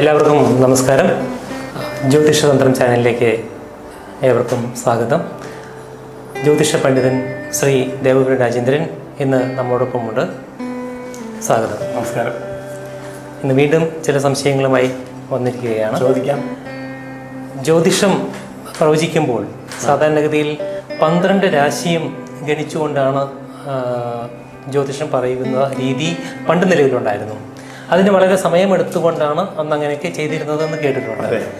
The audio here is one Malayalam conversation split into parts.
എല്ലാവർക്കും നമസ്കാരം. ജ്യോതിഷതന്ത്രം ചാനലിലേക്ക് ഏവർക്കും സ്വാഗതം. ജ്യോതിഷ പണ്ഡിതൻ ശ്രീ ദേവഗുരു രാജേന്ദ്രൻ ഇന്ന് നമ്മോടൊപ്പമുണ്ട്. സ്വാഗതം. നമസ്കാരം. ഇന്ന് വീണ്ടും ചില സംശയങ്ങളുമായി വന്നിരിക്കുകയാണ്. ചോദിക്കാം. ജ്യോതിഷം പ്രവചിക്കുമ്പോൾ സാധാരണഗതിയിൽ പന്ത്രണ്ട് രാശിയും ഗണിച്ചുകൊണ്ടാണ് ജ്യോതിഷം പറയുന്ന രീതി പണ്ട് നിലവിലുണ്ടായിരുന്നു. അതിന് വളരെ സമയമെടുത്തുകൊണ്ടാണ് അന്ന് അങ്ങനെയൊക്കെ ചെയ്തിരുന്നതെന്ന് കേട്ടിട്ടുണ്ട്.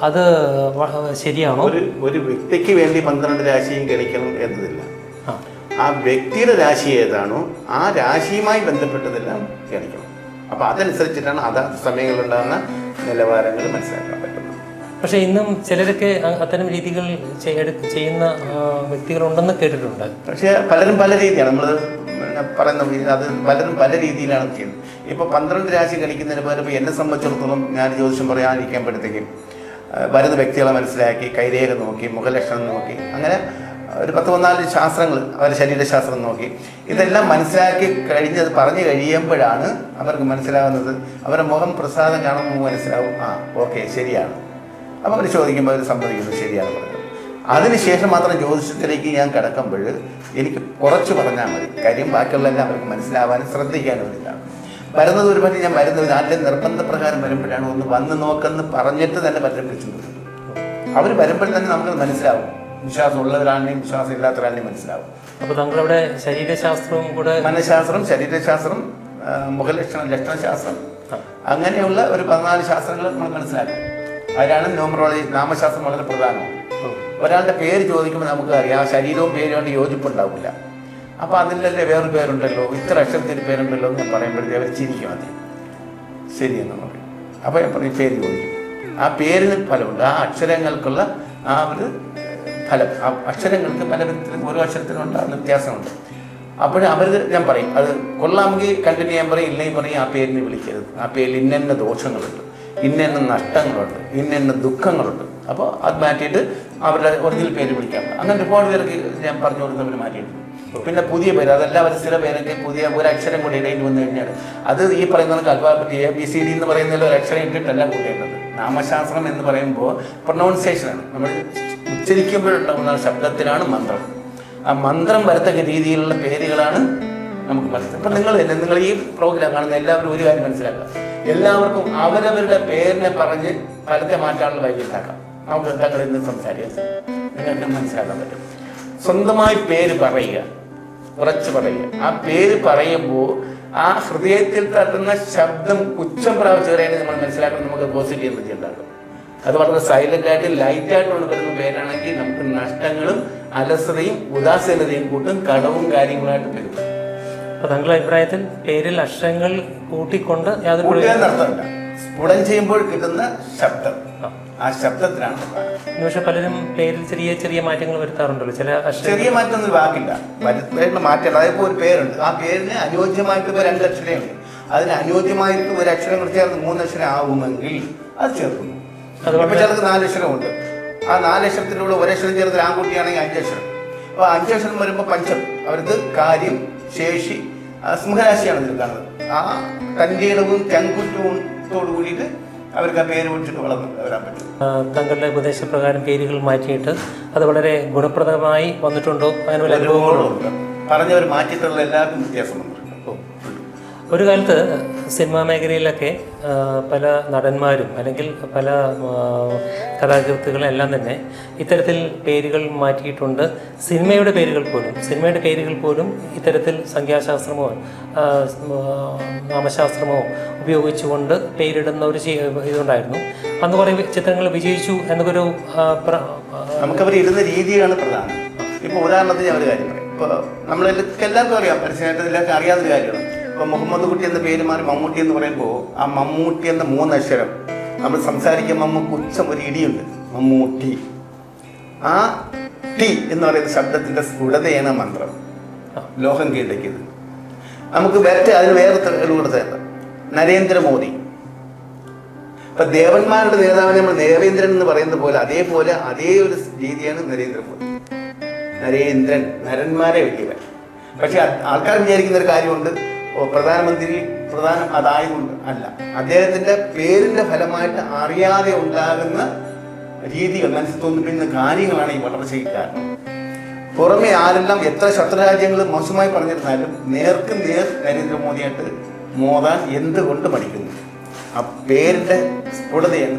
അതെ. ശരിയാണോ? ഒരു ഒരു വ്യക്തിക്ക് വേണ്ടി പന്ത്രണ്ട് രാശിയും ഗണിക്കണം എന്നതില്ല. ആ. വ്യക്തിയുടെ രാശി ഏതാണോ ആ രാശിയുമായി ബന്ധപ്പെട്ടതെല്ലാം ഗണിക്കണം. അപ്പോൾ അതനുസരിച്ചിട്ടാണ് അതാ സമയങ്ങളിലുണ്ടാകുന്ന നിലവാരങ്ങൾ മനസ്സിലാക്കാൻ പറ്റുന്നത്. പക്ഷേ ഇന്നും ചിലരൊക്കെ അത്തരം രീതികൾ ചെയ്യുന്ന വ്യക്തികളുണ്ടെന്ന് കേട്ടിട്ടുണ്ട്. പക്ഷേ പലരും പല രീതിയാണ്. നമ്മൾ പറയുന്ന അത് പലരും പല രീതിയിലാണ് ചെയ്യുന്നത്. ഇപ്പോൾ പന്ത്രണ്ട് രാശി കളിക്കുന്നതിന് പേര് ഇപ്പോൾ എന്നെ സംബന്ധിച്ചിടത്തോളം ഞാൻ ജ്യോതിഷം പറയാനിരിക്കുമ്പോഴത്തേക്കും ആ, വരുന്ന വ്യക്തികളെ മനസ്സിലാക്കി കൈരേഖ നോക്കി മുഖലക്ഷണം നോക്കി അങ്ങനെ ഒരു പത്ത് പതിനാല് ശാസ്ത്രങ്ങൾ അവരുടെ ശരീരശാസ്ത്രം നോക്കി ഇതെല്ലാം മനസ്സിലാക്കി കഴിഞ്ഞത് പറഞ്ഞു കഴിയുമ്പോഴാണ് അവർക്ക് മനസ്സിലാകുന്നത് അവരുടെ മുഖം പ്രസാദം കാണുമ്പോൾ മനസ്സിലാവും. ആ ഓക്കെ ശരിയാണ്. അപ്പോൾ അവർ ചോദിക്കുമ്പോൾ അവർ സമ്മതിക്കുന്നു ശരിയാണ് പറഞ്ഞത്. അതിനുശേഷം മാത്രം ജ്യോതിഷത്തിലേക്ക് ഞാൻ കിടക്കുമ്പോൾ എനിക്ക് കുറച്ച് പറഞ്ഞാൽ മതി. കാര്യം ബാക്കിയുള്ളതെല്ലാം അവർക്ക് മനസ്സിലാവാനും ശ്രദ്ധിക്കാനും ഇല്ല വരുന്നത് ഒരു പറ്റി ഞാൻ വരുന്നത് നാട്ടിലെ നിർബന്ധപ്രകാരം വരുമ്പോഴാണ് ഒന്ന് വന്ന് നോക്കെന്ന് പറഞ്ഞിട്ട് തന്നെ പലരും വിളിച്ചു അവർ വരുമ്പോൾ തന്നെ നമുക്ക് മനസ്സിലാവും. വിശ്വാസം ഉള്ളവരാണെങ്കിലും വിശ്വാസം ഇല്ലാത്തവരാണെങ്കിലും മനസ്സിലാവും. അപ്പോൾ താങ്കളവിടെ ശരീരശാസ്ത്രവും കൂടെ മനഃശാസ്ത്രം ശരീരശാസ്ത്രം മുഖലക്ഷണം ലക്ഷണശാസ്ത്രം അങ്ങനെയുള്ള ഒരു പതിനാല് ശാസ്ത്രങ്ങൾ നമ്മൾ മനസ്സിലാക്കും. അതിലാണ് ന്യൂമറോളജി നാമശാസ്ത്രം വളരെ പ്രധാനമാണ് ഒരാളുടെ പേര് ചോദിക്കുമ്പോൾ നമുക്ക് അറിയാം ആ ശരീരവും പേരുകൊണ്ട് യോജിപ്പുണ്ടാവില്ല. അപ്പോൾ അതിലല്ലേ വേറൊരു പേരുണ്ടല്ലോ? ഇത്ര അക്ഷരത്തിന് പേരുണ്ടല്ലോ എന്ന് പറയുമ്പോഴത്തേക്ക് അവർ ചിരിക്കും അത് ശരിയെന്ന് പറയും. അപ്പോൾ ഞാൻ പറയും പേര് ചോദിക്കും. ആ പേരിന് ഫലമുണ്ട്. ആ അക്ഷരങ്ങൾക്കുള്ള ആ ഒരു ഫലം. ആ അക്ഷരങ്ങൾക്ക് പല വിധത്തിലും ഓരോ അക്ഷരത്തിനും ഉണ്ടാകുന്ന വ്യത്യാസമുണ്ട്. അപ്പോൾ അവർ ഞാൻ പറയും അത് കൊള്ളാമെങ്കിൽ കണ്ടിന്യൂ ചെയ്യാൻ പറയും ഇല്ലെങ്കിൽ പറയും ആ പേരിനെ വിളിക്കരുത്. ആ പേരിൽ ഇന്നെന്ന ദോഷങ്ങളുണ്ട്. ഇന്നെന്ന നഷ്ടങ്ങളുണ്ട്. ഇന്നെന്ന ദുഃഖങ്ങളുണ്ട്. അപ്പോൾ അത് മാറ്റിയിട്ട് അവരുടെ ഒറിജിനൽ പേര് വിളിക്കാം. അങ്ങനെ ഒരുപാട് പേർക്ക് ഞാൻ പറഞ്ഞു കൊടുത്തവർ മാറ്റിയിട്ടുണ്ട്. പിന്നെ പുതിയ പേര് അതല്ല അവർ സ്ഥിര പേരൊക്കെ പുതിയ ഒരു അക്ഷരം കൂടി ഇടയിൽ വന്നു കഴിഞ്ഞാൽ അത് ഈ പറയുന്ന alphabet A B C D എന്ന് പറയുന്നതിൽ ഒരു അക്ഷരം ഇട്ടിട്ടല്ല കൂട്ടേണ്ടത്. നാമശാസ്ത്രം എന്ന് പറയുമ്പോൾ പ്രൊനൗൺസിയേഷനാണ് നമ്മൾ ഉച്ചരിക്കുമ്പോഴുണ്ടാകുന്ന ശബ്ദത്തിലാണ് മന്ത്രം. ആ മന്ത്രം വരത്തക്ക രീതിയിലുള്ള പേരുകളാണ് നമുക്ക് മനസ്സിലാക്കാം ഇപ്പം നിങ്ങൾ തന്നെ നിങ്ങൾ ഈ പ്രോഗ്രാം കാണുന്ന എല്ലാവരും ഒരു കാര്യം മനസ്സിലാക്കുക. എല്ലാവർക്കും അവരവരുടെ പേരിനെ പറഞ്ഞ് ഫലത്തെ മാറ്റാനുള്ള വഴി ഉണ്ടാക്കാം. നമുക്ക് തങ്ങൾ ഇന്ന് സംസാരിക്കാം? നിങ്ങൾക്ക് മനസ്സിലാക്കാൻ പറ്റും. സ്വന്തമായി പേര് പറയുക. ഉറച്ചു പറയുക. ആ പേര് പറയുമ്പോൾ ആ ഹൃദയത്തിൽ തട്ടുന്ന ശബ്ദം ഉച്ചം പ്രാവശ്യം കഴിയാൻ നമ്മൾ മനസ്സിലാക്കണം നമുക്ക് പോസിറ്റീവ് എനർജി ഉണ്ടാകും. അത് വളരെ സൈലന്റ് ആയിട്ട് ലൈറ്റ് ആയിട്ടുള്ള വരുന്ന പേരാണെങ്കിൽ നമുക്ക് നഷ്ടങ്ങളും അലസതയും ഉദാസീനതയും കൂട്ടും കടവും കാര്യങ്ങളായിട്ട് വരും. അപ്പോൾ താങ്കളുടെ അഭിപ്രായത്തിൽ പേരിൽ അക്ഷരങ്ങൾ കൂട്ടിക്കൊണ്ട് യാതൊരു അർത്ഥമില്ല. സ്ഫുടം ചെയ്യുമ്പോൾ കിട്ടുന്ന ശബ്ദം. ആ ശബ്ദത്തിലാണ്. പക്ഷെ പലരും പേരിൽ ചെറിയ ചെറിയ മാറ്റങ്ങൾ വരുത്താറുണ്ടല്ലോ. ചില ചെറിയ മാറ്റം ഒന്നും വാക്കില്ല. പേരിന് മാറ്റം അതായത് ഒരു പേരുണ്ട്. ആ പേരിന് അനുയോജ്യമായിട്ട് ഇപ്പോൾ രണ്ട് അക്ഷരമുണ്ട് അതിന് അനുയോജ്യമായിട്ട് ഒരു അക്ഷരം കൂടി ചേർന്ന് മൂന്ന് അക്ഷരം ആവുമെങ്കിൽ അത് ചേർക്കുന്നു. ഇപ്പൊ ചിലർക്ക് നാല് അക്ഷരമുണ്ട്. ആ നാല് അക്ഷരത്തിലൂടെ ഒരക്ഷരം ചേർത്ത് ആൺകുട്ടിയാണെങ്കിൽ അഞ്ചക്ഷരം അപ്പോൾ അഞ്ചക്ഷരം വരുമ്പോൾ പഞ്ചം. അവർക്ക് കാര്യം ശേഷി സിംഹരാശിയാണ് ഇതിൽ കാണുന്നത്. ആ തന്റെ ഇടവും ചങ്കുറ്റവും കൂടിയിട്ട് അവർക്ക് ആ പേര് വിളിച്ചിട്ട് വളർന്ന് വരാൻ പറ്റും. തങ്ങളുടെ താങ്കളുടെ ഉപദേശപ്രകാരം പേരുകൾ മാറ്റിയിട്ട് അത് വളരെ ഗുണപ്രദമായി വന്നിട്ടുണ്ടോ? ഒരുപാടുണ്ട്. പറഞ്ഞവർ മാറ്റിയിട്ടുള്ള എല്ലാവർക്കും വ്യത്യാസം വന്നിട്ടുണ്ട് ഒരു കാലത്ത് സിനിമാ മേഖലയിലൊക്കെ പല നടന്മാരും അല്ലെങ്കിൽ പല കഥാകൃത്തുകളെല്ലാം തന്നെ ഇത്തരത്തിൽ പേരുകൾ മാറ്റിയിട്ടുണ്ട്. സിനിമയുടെ പേരുകൾ പോലും സിനിമയുടെ പേരുകൾ പോലും ഇത്തരത്തിൽ സംഖ്യാശാസ്ത്രമോ നാമശാസ്ത്രമോ ഉപയോഗിച്ചുകൊണ്ട് പേരിടുന്ന ഒരു ഇതുണ്ടായിരുന്നു. അന്ന് കുറേ ചിത്രങ്ങൾ വിജയിച്ചു ആ, നമുക്കവർ ഇരുന്ന രീതിയാണ് പ്രധാനം. ഇപ്പോൾ ഉദാഹരണത്തിന് ഞാൻ ഒരു കാര്യം ഇപ്പോൾ നമ്മളെല്ലാവർക്കും എല്ലാവർക്കും അറിയാം പരസ്യമായിട്ട് എല്ലാവർക്കും അറിയാവുന്ന കാര്യമാണ്. ഇപ്പോൾ മുഹമ്മദ് കുട്ടി എന്ന പേര് മാറി മമ്മൂട്ടി എന്ന് പറയുമ്പോൾ ആ മമ്മൂട്ടി എന്ന മൂന്നക്ഷരം നമ്മൾ സംസാരിക്കുമ്പോൾ നമുക്ക് ഉച്ചം ഒരു ഇടിയുണ്ട്. മമ്മൂട്ടി. ആ ടി എന്ന് പറയുന്ന ശബ്ദത്തിന്റെ സ്ഫുടതയാണ് മന്ത്രം. ലോഹം കീഴടക്കിയത്. നമുക്ക് വേറെ അതിന് വേറെ തെളിവുകൾ തരണം നരേന്ദ്രമോദി. ഇപ്പൊ ദേവന്മാരുടെ നേതാവിനെ നമ്മൾ നരേന്ദ്രൻ എന്ന് പറയുന്ന പോലെ അതേപോലെ അതേ ഒരു രീതിയാണ് നരേന്ദ്രമോദി. നരേന്ദ്രൻ നരന്മാരെ വലിയവൻ പക്ഷെ ആൾക്കാർ വിചാരിക്കുന്ന ഒരു കാര്യമുണ്ട്. പ്രധാനമന്ത്രി പ്രധാനം അതായതുകൊണ്ട് അല്ല. അദ്ദേഹത്തിന്റെ പേരിന്റെ ഫലമായിട്ട് അറിയാതെ ഉണ്ടാകുന്ന രീതികൾ മനസ്സിൽ തോന്നിപ്പിക്കുന്ന കാര്യങ്ങളാണ് ഈ വളർച്ചയ്ക്ക് കാരണം. പുറമെ ആരെല്ലാം എത്ര ശത്രുരാജ്യങ്ങൾ മോശമായി പറഞ്ഞിരുന്നാലും നേർക്ക് നേർ നരേന്ദ്രമോദിയായിട്ട് മോദാൻ എന്തുകൊണ്ട് പഠിക്കുന്നു? ആ പേരിന്റെ സ്ഫുടതയാണ്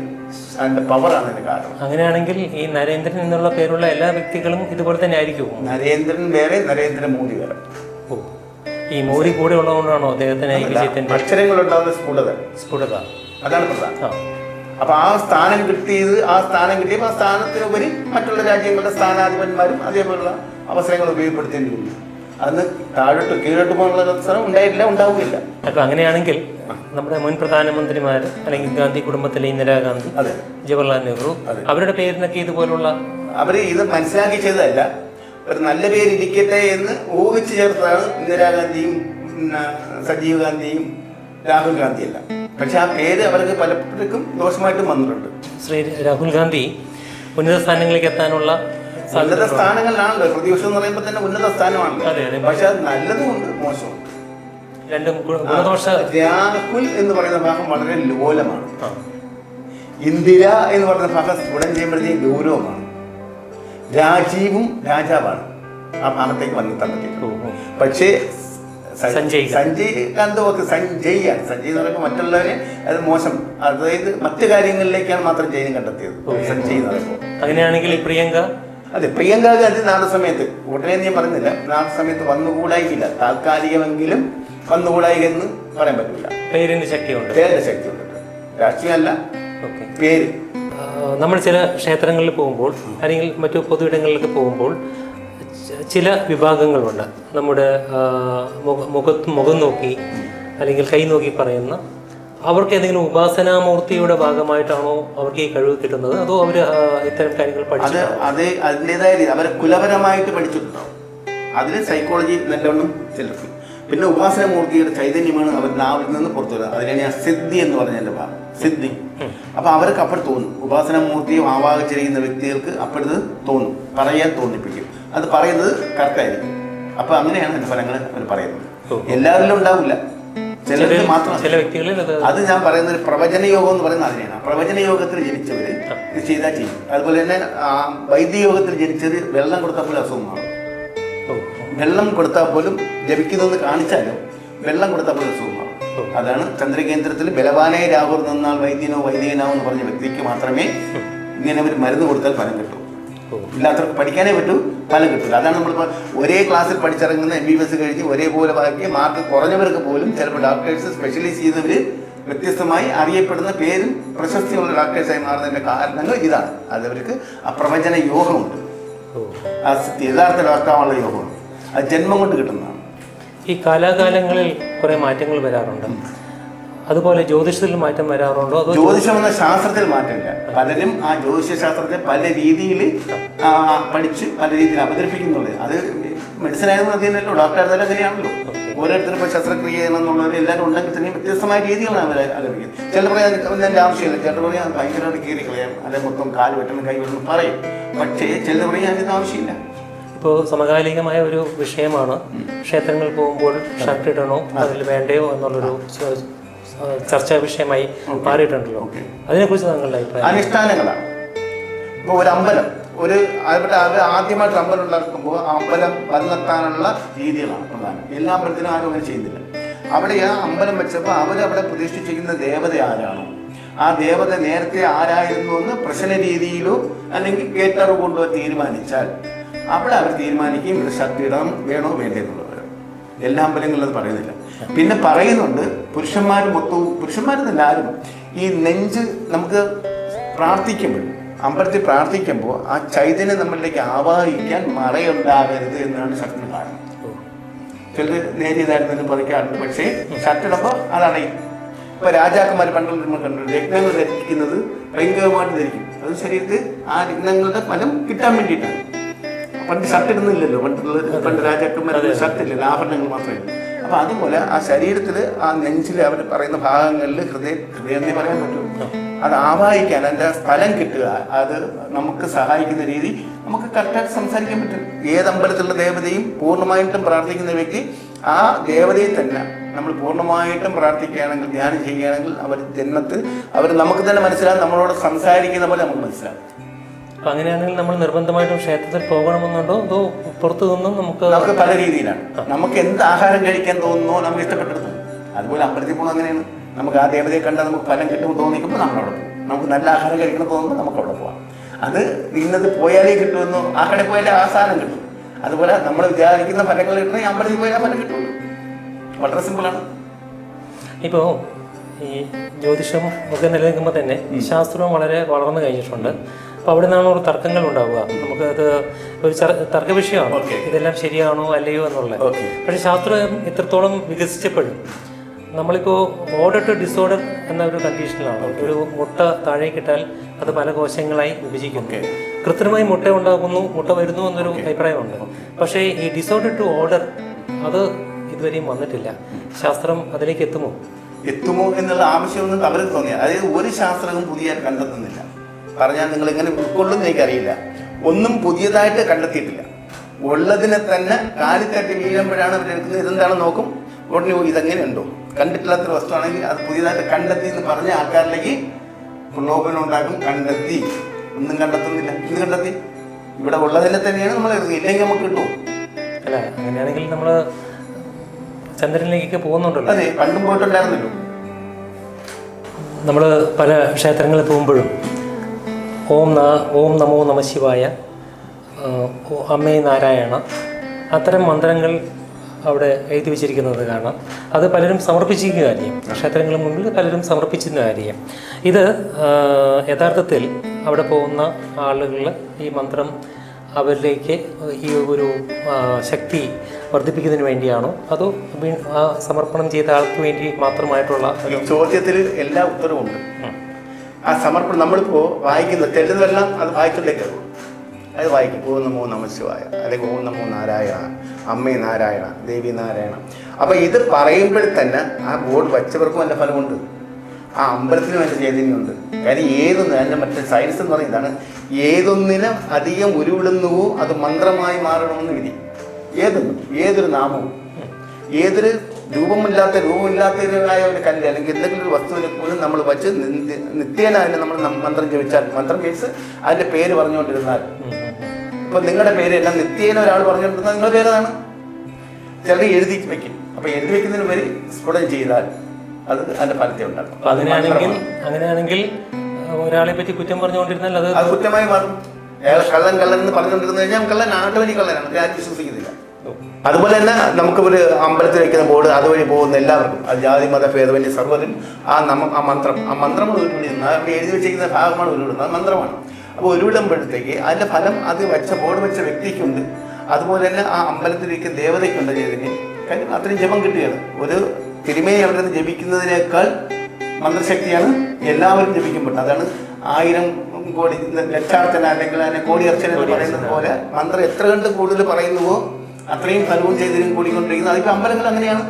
അതിന്റെ പവറാണ് ഇതിന് കാരണം. അങ്ങനെയാണെങ്കിൽ ഈ നരേന്ദ്രൻ എന്നുള്ള പേരുള്ള എല്ലാ വ്യക്തികളും ഇതുപോലെ തന്നെ ആയിരിക്കും നരേന്ദ്രൻ വേറെ നരേന്ദ്രമോദി വേറെ. ഓ. ഈ മോദി കൂടെ ഉള്ളതുകൊണ്ടാണോ അദ്ദേഹത്തിന് ഈ വിജയത്തിന്റെ അക്ഷരങ്ങളുണ്ടാകുന്ന സ്ഫുടത. സ്ഫുടത. അതാണ് പ്രധാനം. അപ്പൊ ആ സ്ഥാനം കിട്ടിയത് ആ സ്ഥാനം കിട്ടിയപ്പോൾ ആ സ്ഥാനത്തിനുപരി മറ്റുള്ള രാജ്യങ്ങളുടെ സ്ഥാനാധിപന്മാരും അതേപോലുള്ള അവസരങ്ങൾ ഉപയോഗപ്പെടുത്തേണ്ടി വന്നു. അന്ന് താഴോട്ട് കീഴോട്ട് പോകാനുള്ള അവസരം ഉണ്ടായിട്ടില്ല ഉണ്ടാവുകയില്ല. അപ്പൊ അങ്ങനെയാണെങ്കിൽ നമ്മുടെ മുൻ പ്രധാനമന്ത്രിമാർ അല്ലെങ്കിൽ ഗാന്ധി കുടുംബത്തിലെ ഇന്ദിരാഗാന്ധി അതെ. ജവഹർലാൽ നെഹ്റു അവരുടെ പേരിനൊക്കെ ഇതുപോലുള്ള അവർ ഇത് മനസ്സിലാക്കി ചെയ്തതല്ല. ഒരു നല്ല പേരിരിക്കട്ടെ എന്ന് ഊഹിച്ചു ചേർത്താണ് ഇന്ദിരാഗാന്ധിയും പിന്നെ സജീവ് ഗാന്ധിയും രാഹുൽ ഗാന്ധിയല്ല. പക്ഷെ ആ പേര് അവർക്ക് പലപ്പോഴും ദോഷമായിട്ടും വന്നിട്ടുണ്ട്. ശ്രീ രാഹുൽ ഗാന്ധി ഉന്നത സ്ഥാനങ്ങളിലേക്ക് എത്താനുള്ള ഉന്നത സ്ഥാനങ്ങളിലാണല്ലോ. പ്രതിപക്ഷം എന്ന് പറയുമ്പോൾ തന്നെ ഉന്നത അതെ പക്ഷെ അത് നല്ലതുമുണ്ട് മോശമുണ്ട് രണ്ടും ഗു- ഗുണദോഷ രാഹുൽ എന്ന് പറയുന്ന ഭാഗം വളരെ ലോലമാണ്. ഇന്ദിര എന്ന് പറയുന്ന ഭാഗം സ്ഫുടം ചെയ്യുമ്പോഴത്തേക്കും ഗൗരവമാണ്. രാജീവും രാജാവാണ്. ആ ഭാഗത്തേക്ക് വന്നെത്താൻ ഓ. പക്ഷേ സഞ്ജയ്. സഞ്ജയ് കാന്ത് ഒക്കെ സഞ്ജയ് ആണ്. സഞ്ജയ് എന്ന് പറയുമ്പോൾ മറ്റുള്ളവരെ അത് മോശം. അതായത് മറ്റു കാര്യങ്ങളിലേക്കാണ് മാത്രം ജയം കണ്ടെത്തിയത്. സഞ്ജയ് എന്ന് പറയുമ്പോൾ. അങ്ങനെയാണെങ്കിൽ പ്രിയങ്ക? അതെ പ്രിയങ്ക ഗാന്ധി നാളെ സമയത്ത് ഉടനെ ഞാൻ പറഞ്ഞില്ല. നാളെ സമയത്ത് വന്നുകൂടായില്ല താൽക്കാലികമെങ്കിലും വന്നുകൂടായി എന്ന് പറയാൻ പറ്റില്ല പേരിന് ശക്തിയുണ്ട്. പേരിന്റെ ശക്തിയുണ്ട്. രാഷ്ട്രീയമല്ല. പേര്. നമ്മൾ ചില ക്ഷേത്രങ്ങളിൽ പോകുമ്പോൾ അല്ലെങ്കിൽ മറ്റു പൊതുവിടങ്ങളിലൊക്കെ പോകുമ്പോൾ ചില വിഭാഗങ്ങളുണ്ട്. നമ്മുടെ മുഖത്ത് മുഖം നോക്കി അല്ലെങ്കിൽ കൈ നോക്കി പറയുന്ന അവർക്ക് ഏതെങ്കിലും ഉപാസനാമൂർത്തിയുടെ ഭാഗമായിട്ടാണോ അവർക്ക് ഈ കഴിവ് കിട്ടുന്നത്? അതോ അവർ ഇത്തരം കാര്യങ്ങൾ പഠിച്ചു അത് അതിന്റെതായ രീതി. അവരെ കുലപരമായിട്ട് പഠിച്ചിട്ടുണ്ടാവും. അതിൽ സൈക്കോളജി നല്ലവണ്ണം ചിലർക്ക്. പിന്നെ ഉപാസനമൂർത്തിയുടെ ചൈതന്യമാണ് അവർ നാവിൽ നിന്ന് പുറത്തു വരുന്നത് അതിനാണ് ഞാൻ സിദ്ധി എന്ന് പറഞ്ഞതിന്റെ ഭാഗം. സിദ്ധി. അപ്പൊ അവർക്ക് അപ്പോൾ തോന്നും. ഉപാസനമൂർത്തിയെ ആവാഹിച്ചിരിക്കുന്ന വ്യക്തികൾക്ക് അപ്പോഴത് തോന്നും. പറയാൻ തോന്നിപ്പിക്കും. അത് പറയുന്നത് കറക്റ്റായിരിക്കും അപ്പൊ അങ്ങനെയാണ് എന്റെ ഫലങ്ങൾ അവർ പറയുന്നത്. എല്ലാവരിലും ഉണ്ടാവില്ല. ചില മാത്രം ചില വ്യക്തികളിൽ അത് ഞാൻ പറയുന്ന ഒരു പ്രവചന യോഗം എന്ന് പറയുന്നത് അതിനെയാണ് പ്രവചന യോഗത്തിൽ ജനിച്ചവര് ഇത് ചെയ്താൽ ചെയ്യും. അതുപോലെ തന്നെ ആ, വൈദ്യയോഗത്തിൽ ജനിച്ചത് വെള്ളം കൊടുത്തപ്പോൾ അസുഖമാണ് ഓ, വെള്ളം കൊടുത്താൽ പോലും ജപിക്കുന്നതെന്ന് കാണിച്ചാലും വെള്ളം കൊടുത്താൽ പോലും അസുഖമാണ് അതാണ് ചന്ദ്രകേന്ദ്രത്തിൽ ബലവാനെ രാഹുൽ നിന്നാൽ വൈദ്യനോ വൈദികനോ എന്ന് പറഞ്ഞ വ്യക്തിക്ക് മാത്രമേ ഇങ്ങനെ ഒരു മരുന്ന് കൊടുത്താൽ ഫലം കിട്ടൂ. ഇല്ലാത്തവർക്ക് പഠിക്കാനേ പറ്റൂ ഫലം കിട്ടില്ല അതാണ് നമ്മൾ ഒരേ ക്ലാസ്സിൽ പഠിച്ചിറങ്ങുന്ന എം ബി ബി എസ് കഴിഞ്ഞ് ഒരേപോലെ ബാക്കി മാർക്ക് കുറഞ്ഞവർക്ക് പോലും ചിലപ്പോൾ ഡോക്ടേഴ്സ് സ്പെഷ്യലൈസ് ചെയ്തവർ വ്യത്യസ്തമായി അറിയപ്പെടുന്ന പേരും പ്രശസ്തിയുള്ള ഡോക്ടേഴ്സായി മാറുന്നതിന്റെ കാരണങ്ങൾ ഇതാണ്. അതവർക്ക് അപ്രവചന യോഗമുണ്ട്. ആ യഥാർത്ഥ ഡോക്ടറാവാനുള്ള യോഗമുണ്ട് അത് ജന്മം കൊണ്ട് കിട്ടുന്നതാണ്. ഈ കാലാകാലങ്ങളിൽ കുറെ മാറ്റങ്ങൾ വരാറുണ്ട്. അതുപോലെ ജ്യോതിഷത്തിൽ മാറ്റം വരാറുണ്ടോ? അതോ ജ്യോതിഷം എന്ന ശാസ്ത്രത്തിൽ മാറ്റമില്ല. പലരും ആ ജ്യോതിഷ ശാസ്ത്രത്തെ പല രീതിയിൽ പഠിച്ച് പല രീതിയിൽ അവതരിപ്പിക്കുന്നുണ്ട്. അത് മെഡിസിൻ ആയിരുന്നു അതിനല്ലോ ഡോക്ടർ ആയിരുന്നാലും അങ്ങനെയാണല്ലോ. ഓരോരുത്തരും ഇപ്പോൾ ശസ്ത്രക്രിയ ചെയ്യണമെന്നുള്ളവർ എല്ലാവരും ഉണ്ടെങ്കിൽ തന്നെ വ്യത്യസ്തമായ രീതികളാണ് അവർ ആലോചിക്കുന്നത് ചിലർ പറയാൻ എന്റെ ആവശ്യമില്ല. ചിലർ പറയാൻ ഭയങ്കരമായിട്ട് കീറി കളയാം അല്ലെങ്കിൽ മൊത്തം കാൽ വെട്ടണം കൈ വെട്ടണം പറയും. പക്ഷേ ചിലർ പറയാൻ അതിന് ആവശ്യമില്ല. ഇപ്പോൾ സമകാലികമായ ഒരു വിഷയമാണ്. ക്ഷേത്രങ്ങളിൽ പോകുമ്പോൾ ഷർട്ട് ഇടണോ അതിൽ വേണ്ടയോ എന്നുള്ളൊരു ചർച്ചാ വിഷയമായി മാറിയിട്ടുണ്ടല്ലോ. അതിനെക്കുറിച്ച് താങ്കളുടെ അഭിപ്രായം? അനുഷ്ഠാനങ്ങളാണ്. ഇപ്പോൾ ഒരു അമ്പലം ഒരു അവരുടെ അവർ ആദ്യമായിട്ട് അമ്പലം ഉണ്ടാക്കുമ്പോൾ ആ അമ്പലം വന്നെത്താനുള്ള രീതികളാണ് പ്രധാനം. എല്ലാ അമ്പലത്തിലും ആരും അങ്ങനെ ചെയ്യുന്നില്ല. അവിടെ ആ അമ്പലം വെച്ചപ്പോൾ അവരവിടെ പ്രതിഷ്ഠിച്ചിരിക്കുന്ന ദേവത ആരാണോ? ആ ദേവത നേരത്തെ ആരായിരുന്നു എന്ന് പ്രശ്ന രീതിയിലോ അല്ലെങ്കിൽ കേട്ടറിവ് കൊണ്ടോ തീരുമാനിച്ചാൽ അവിടെ അവർ തീരുമാനിക്കുകയും ഇത് ശക്തി ഇടണം വേണോ വേണ്ടേ എന്നുള്ളത് എല്ലാ അമ്പലങ്ങളിലും അത് പറയുന്നില്ല. പിന്നെ പറയുന്നുണ്ട് പുരുഷന്മാർ മൊത്തവും പുരുഷന്മാരെന്നല്ല ആരും ഈ നെഞ്ച് നമുക്ക് പ്രാർത്ഥിക്കുമ്പോൾ അമ്പലത്തിൽ പ്രാർത്ഥിക്കുമ്പോൾ ആ ചൈതന്യം നമ്മളിലേക്ക് ആവാഹിക്കാൻ മറയുണ്ടാകരുത് എന്നാണ് ശക്തി കാരണം ചിലർ നേരിയതായിരുന്നു പതിക്കാറുണ്ട് പക്ഷേ ഷർട്ടിടുമ്പോൾ അതാണ് ഇപ്പൊ രാജാക്കന്മാർ പണ്ടുള്ള നമ്മൾ രത്നങ്ങൾ ധരിക്കുന്നത് ഭയങ്കരമായിട്ട് ധരിക്കും. അത് ശരീരത്തിൽ ആ രത്നങ്ങളുടെ ഫലം കിട്ടാൻ വേണ്ടിയിട്ടാണ്. പണ്ട് ഷർട്ട് ഇടുന്നില്ലല്ലോ പണ്ടുള്ള പണ്ട് രാജാക്കന്മാർ ഷർട്ട് ഇല്ലല്ലോ ആഭരണങ്ങൾ മാത്രമേ അപ്പൊ അതുപോലെ ആ ശരീരത്തിൽ ആ നെഞ്ചിൽ അവർ പറയുന്ന ഭാഗങ്ങളിൽ ഹൃദയ ഹൃദയം പറയാൻ പറ്റും. അത് ആവാഹിക്കാൻ അതിന്റെ സ്ഥലം കിട്ടുക. അത് നമുക്ക് സഹായിക്കുന്ന രീതി നമുക്ക് കറക്റ്റായിട്ട് സംസാരിക്കാൻ പറ്റും. ഏത് അമ്പലത്തിലുള്ള ദേവതയും പൂർണമായിട്ടും പ്രാർത്ഥിക്കുന്ന വ്യക്തി ആ ദേവതയെ തന്നെ നമ്മൾ പൂർണമായിട്ടും പ്രാർത്ഥിക്കുകയാണെങ്കിൽ ധ്യാനം ചെയ്യുകയാണെങ്കിൽ അവർ ജന്മത്തിൽ അവർ നമുക്ക് തന്നെ മനസ്സിലാകും നമ്മളോട് സംസാരിക്കുന്ന പോലെ നമുക്ക് മനസ്സിലാകും. അപ്പം അങ്ങനെയാണെങ്കിൽ നമ്മൾ നിർബന്ധമായിട്ടും ക്ഷേത്രത്തിൽ പോകണമെന്നുണ്ടോ? അതോ പുറത്തു നിന്നും നമുക്ക് നമുക്ക് പല രീതിയിലാണ്. നമുക്ക് എന്ത് ആഹാരം കഴിക്കാൻ തോന്നുന്നോ നമുക്ക് ഇഷ്ടപ്പെട്ടത് അതുപോലെ അമ്പലത്തിൽ പോകണം അങ്ങനെയാണ്. നമുക്ക് ആ ദേവതയെ കണ്ടാൽ നമുക്ക് ഫലം കിട്ടുമെന്ന് തോന്നിക്കുമ്പോൾ നമ്മൾ അവിടെ പോകും. നമുക്ക് നല്ല ആഹാരം കഴിക്കണം തോന്നുമ്പോൾ നമുക്ക് അവിടെ പോകാം അത് ഇന്നത് പോയാലേ കിട്ടുമെന്നോ ആ കടയിൽ പോയാലേ ആ സാധനം കിട്ടും. അതുപോലെ നമ്മൾ വിചാരിക്കുന്ന ഫലങ്ങൾ കിട്ടണമെങ്കിൽ അമ്പലത്തിൽ പോയാൽ ഫലം കിട്ടുള്ളൂ. വളരെ സിമ്പിളാണ്. ഇപ്പോ ഈ ജ്യോതിഷം ഒക്കെ നിലനിൽക്കുമ്പോൾ തന്നെ ശാസ്ത്രവും വളരെ വളർന്നു കഴിഞ്ഞിട്ടുണ്ട്. അപ്പോൾ അവിടെ നിന്നാണ് ഒരു തർക്കങ്ങൾ ഉണ്ടാവുക നമുക്കത് ഒരു ചർ- തർക്ക വിഷയമാണ് ഇതെല്ലാം ശരിയാണോ അല്ലയോ എന്നുള്ളത്. പക്ഷേ ശാസ്ത്രം ഇത്രത്തോളം വികസിച്ചപ്പോഴും നമ്മളിപ്പോൾ ഓർഡർ ടു ഡിസോർഡർ എന്ന ഒരു കണ്ടീഷനിലാണ്. ഒരു മുട്ട താഴേക്കിട്ടാൽ അത് പല കോശങ്ങളായി വിഭജിക്കുന്നു. ഓക്കെ. കൃത്രിമമായി മുട്ട ഉണ്ടാകുന്നു മുട്ട വരുന്നു എന്നൊരു അഭിപ്രായമുണ്ട്. പക്ഷേ ഈ ഡിസോർഡർ ടു ഓർഡർ അത് ഇതുവരെയും വന്നിട്ടില്ല. ശാസ്ത്രം അതിലേക്ക് എത്തുമോ? എത്തുമോ എന്നുള്ള ആവശ്യമൊന്നും അവർക്ക് തോന്നിയ. അതായത് ഒരു ശാസ്ത്രവും പുതിയ കണ്ടെത്തുന്നില്ല. പറഞ്ഞാൽ നിങ്ങൾ എങ്ങനെ ഉൾക്കൊള്ളുന്ന എനിക്കറിയില്ല. ഒന്നും പുതിയതായിട്ട് കണ്ടെത്തിയിട്ടില്ല. ഉള്ളതിനെ തന്നെ കാലിത്തട്ടി വീഴുമ്പോഴാണ് അവരെടുക്കുന്നത് ഇതെന്താണ് ഇതെന്താണെന്ന് നോക്കും? ഉടനെ ഇതെങ്ങനെയുണ്ടോ ഇതെങ്ങനെ ഉണ്ടോ? കണ്ടിട്ടില്ലാത്തൊരു വസ്തുവാണെങ്കിൽ അത് പുതിയതായിട്ട് കണ്ടെത്തി എന്ന് പറഞ്ഞ ആൾക്കാരിലേക്ക് പ്രലോഭനം ഉണ്ടാക്കും. കണ്ടെത്തി. ഒന്നും കണ്ടെത്തുന്നില്ല. ഇന്ന് കണ്ടെത്തി? ഇവിടെ ഉള്ളതിനെ തന്നെയാണ് നമ്മൾ ഇല്ലെങ്കിൽ നമുക്ക് കിട്ടും അല്ല അങ്ങനെയാണെങ്കിൽ നമ്മൾ ചന്ദ്രനിലേക്കൊക്കെ പോകുന്നുണ്ടല്ലോ. അതെ പണ്ടും പോയിട്ടുണ്ടായിരുന്നല്ലോ. നമ്മൾ പല ക്ഷേത്രങ്ങളിൽ പോകുമ്പോഴും ഓം ന ഓം നമോ നമ ശിവായ അമ്മേ നാരായണ. അത്തരം മന്ത്രങ്ങൾ അവിടെ എഴുതി വെച്ചിരിക്കുന്നത് കാണാം. അത് പലരും സമർപ്പിച്ചിരിക്കുന്ന കാര്യം. ക്ഷേത്രങ്ങളുടെ മുമ്പിൽ പലരും സമർപ്പിച്ചിരുന്ന കാര്യം. ഇത് യഥാർത്ഥത്തിൽ അവിടെ പോകുന്ന ആളുകൾ ഈ മന്ത്രം അവരിലേക്ക് ഈ ഒരു ശക്തി വർദ്ധിപ്പിക്കുന്നതിന് വേണ്ടിയാണോ? അതോ സമർപ്പണം ചെയ്ത ആൾക്ക് വേണ്ടി മാത്രമായിട്ടുള്ള ചോദ്യത്തിൽ എല്ലാ ഉത്തരവും ഉണ്ട്. ആ സമർപ്പണം നമ്മളിപ്പോ വായിക്കുന്ന തെറ്റുന്നതെല്ലാം അത് വായിച്ചുകൊണ്ടേക്ക് അത് വായിക്കും. ഓം നമോ നമശിവായ അല്ലെങ്കിൽ ഓം നമോ നാരായണ. അമ്മേ നാരായണ. ദേവി നാരായണ. അപ്പൊ ഇത് പറയുമ്പോൾ തന്നെ ആ ബോർഡ് വച്ചവർക്കും നല്ല ഫലമുണ്ട്. ആ അമ്പലത്തിനും അതിന്റെ ചൈതന്യമുണ്ട്. കാര്യം ഏതൊന്ന് അതിന്റെ മറ്റേ സയൻസ് എന്ന് പറയുന്നതാണ് ഏതൊന്നിനും അധികം ഉരുവിടുന്നുവോ അത് മന്ത്രമായി മാറണമെന്ന് വിധി. ഏതൊന്നും? ഏതൊരു നാമവും. ഏതൊരു രൂപമില്ലാത്ത രൂപമില്ലാത്തതായ ഒരു കല്ല് അല്ലെങ്കിൽ എന്തെങ്കിലും ഒരു വസ്തുവിനെ പോലും നമ്മൾ വച്ച് നിത്യേന അതിനെ നമ്മൾ മന്ത്രം ജപിച്ചാൽ മന്ത്രം ജപിച്ച് അതിന്റെ പേര് പറഞ്ഞുകൊണ്ടിരുന്നാൽ. ഇപ്പൊ നിങ്ങളുടെ പേര് എല്ലാം നിത്യേന ഒരാൾ പറഞ്ഞുകൊണ്ടിരുന്നാൽ നിങ്ങളുടെ പേരതാണ് ചിലർ എഴുതി വെക്കും. അപ്പൊ എഴുതി വെക്കുന്നതിന് പേര് സ്ഫുടം ചെയ്താൽ അത് അതിന്റെ ഫലത്തെ ഉണ്ടാകും അങ്ങനെയാണെങ്കിൽ അങ്ങനെയാണെങ്കിൽ ഒരാളെ പറ്റി കുറ്റം പറഞ്ഞുകൊണ്ടിരുന്നാൽ അത് അത് കുറ്റമായി മാറും. അയാൾ കള്ളൻ കള്ളൻ എന്ന് പറഞ്ഞുകൊണ്ടിരുന്നു കഴിഞ്ഞാൽ കള്ളൻ ആട്ടുവരി കള്ളനാണ്. ആരും വിശ്വസിക്കുന്നില്ല. അതുപോലെ തന്നെ നമുക്ക് ഒരു അമ്പലത്തിൽ വയ്ക്കുന്ന ബോർഡ് അതുവഴി പോകുന്ന എല്ലാവർക്കും അത് ജാതി മത ഭേദമന്യ സർവരും ആ നമ്മ ആ മന്ത്രം ആ മന്ത്രം ഉരുവിടുന്ന അവിടെ എഴുതി വെച്ചിരിക്കുന്ന ഭാഗമാണ് ഉരുവിടുന്നത് ആ മന്ത്രമാണ്. അപ്പോൾ ഉരുവിടുമ്പോഴത്തേക്ക് അതിന്റെ ഫലം അത് വെച്ച ബോർഡ് വെച്ച വ്യക്തിക്കുണ്ട്. അതുപോലെ തന്നെ ആ അമ്പലത്തിലിരിക്കുന്ന ദേവതയ്ക്കുണ്ട് ചെയ്തതിന് കാര്യം അത്രയും ജപം കിട്ടുകയാണ് ഒരു തിരുമേ അവിടെ നിന്ന് ജപിക്കുന്നതിനേക്കാൾ മന്ത്രശക്തിയാണ് എല്ലാവരും ജപിക്കുമ്പോൾ അതാണ് ആയിരം കോടി ലക്ഷാർത്ഥന അല്ലെങ്കിൽ അതിനെ കോടി അർച്ചന പറയുന്നത് പോലെ മന്ത്രം എത്ര കണ്ട് കൂടുതൽ പറയുന്നുവോ അത്രയും ഫലവും ചെയ്തിരും കൂടിക്കൊണ്ടിരിക്കുന്നത് അതിപ്പോൾ അമ്പലങ്ങൾ അങ്ങനെയാണ്.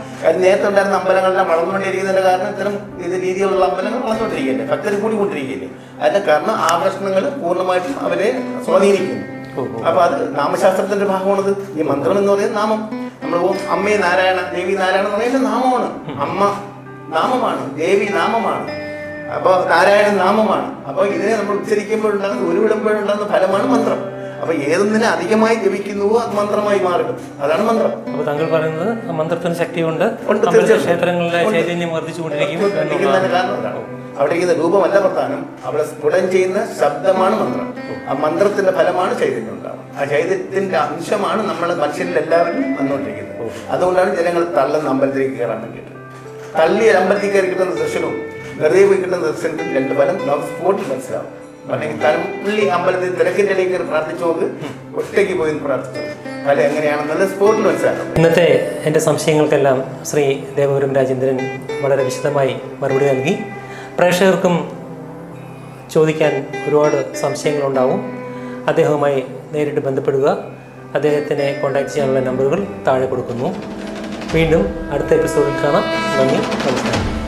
നേരത്തെ ഉണ്ടായിരുന്ന അമ്പലങ്ങളെല്ലാം വളർന്നുകൊണ്ടിരിക്കുന്നതിന്റെ കാരണം ഇത്തരം ഇത് രീതിയിലുള്ള അമ്പലങ്ങൾ വളർന്നുകൊണ്ടിരിക്കുകയല്ലേ? ഭക്തർ കൂടിക്കൊണ്ടിരിക്കുകയല്ലേ? അതിന്റെ കാരണം ആകർഷണങ്ങൾ പൂർണമായിട്ടും അവരെ സ്വാധീനിക്കുന്നു അപ്പൊ അത് നാമശാസ്ത്രത്തിന്റെ ഭാഗമാണത്. ഈ മന്ത്രം എന്ന് പറയുന്നത് നാമം. നമ്മൾ അമ്മേ നാരായണ ദേവി നാരായണ എന്ന് പറയുന്നത് നാമമാണ്. അമ്മ നാമമാണ് ദേവി നാമമാണ്. അപ്പൊ നാരായണൻ നാമമാണ്. അപ്പൊ ഇതിനെ നമ്മൾ ഉച്ചരിക്കുമ്പോഴുണ്ടാകുന്ന ഉരുവിടുമ്പോഴുണ്ടാകുന്ന ഫലമാണ് മന്ത്രം. അപ്പൊ ഏതൊന്നിനെ അധികമായി ജപിക്കുന്നുവോ അത് മന്ത്രമായി മാറും. അതാണ് മന്ത്രം. അപ്പൊ താങ്കൾ പറയുന്നത് മന്ത്രത്തിന് ശക്തിയുണ്ട്. ക്ഷേത്രങ്ങളിലെ ചൈതന്യം വർദ്ധിച്ചുകൊണ്ടിരിക്കും കാരണം അതാണ് അവിടെ ഇരിക്കുന്ന രൂപമല്ല പ്രധാനം. അവിടെ സ്ഫുടം ചെയ്യുന്ന ശബ്ദമാണ് മന്ത്രം. ആ മന്ത്രത്തിന്റെ ഫലമാണ് ചൈതന്യം ഉണ്ടാവുക ആ ചൈതന്യത്തിന്റെ അംശമാണ് നമ്മൾ മനുഷ്യരിൽ എല്ലാവരും വന്നുകൊണ്ടിരിക്കുന്നത്. അതുകൊണ്ടാണ് ജനങ്ങൾ തള്ളുന്ന അമ്പലത്തിലേക്ക് കയറാൻ വേണ്ടിയിട്ട്. തള്ളി അമ്പലത്തിൽ കയറി കിട്ടുന്ന ദർശനവും വെറുതെ പോയി കിട്ടുന്ന ദർശനത്തിൽ രണ്ട് ഫലം നമുക്ക് സ്പോട്ടിൽ മനസ്സിലാവും. അല്ലെങ്കിൽ തള്ളി അമ്പലത്തിൽ തിരക്കിന്റെ ഇടയിൽ കയറി പ്രാർത്ഥിച്ചു നോക്ക് ഒറ്റയ്ക്ക് പോയി പ്രാർത്ഥിച്ചു. എങ്ങനെയാണെന്നുള്ള സ്പോട്ടിൽ മനസ്സിലാക്കാം ഇന്നത്തെ എന്റെ സംശയങ്ങൾക്കെല്ലാം ശ്രീ ദേവപുരം രാജേന്ദ്രൻ വളരെ വിശദമായി മറുപടി നൽകി. പ്രേക്ഷകർക്കും ചോദിക്കാൻ ഒരുപാട് സംശയങ്ങളുണ്ടാവും. അദ്ദേഹവുമായി നേരിട്ട് ബന്ധപ്പെടുക. അദ്ദേഹത്തിനെ കോൺടാക്ട് ചെയ്യാനുള്ള നമ്പറുകൾ താഴെ കൊടുക്കുന്നു. വീണ്ടും അടുത്ത എപ്പിസോഡിൽ കാണാം. നന്ദി നമസ്കാരം.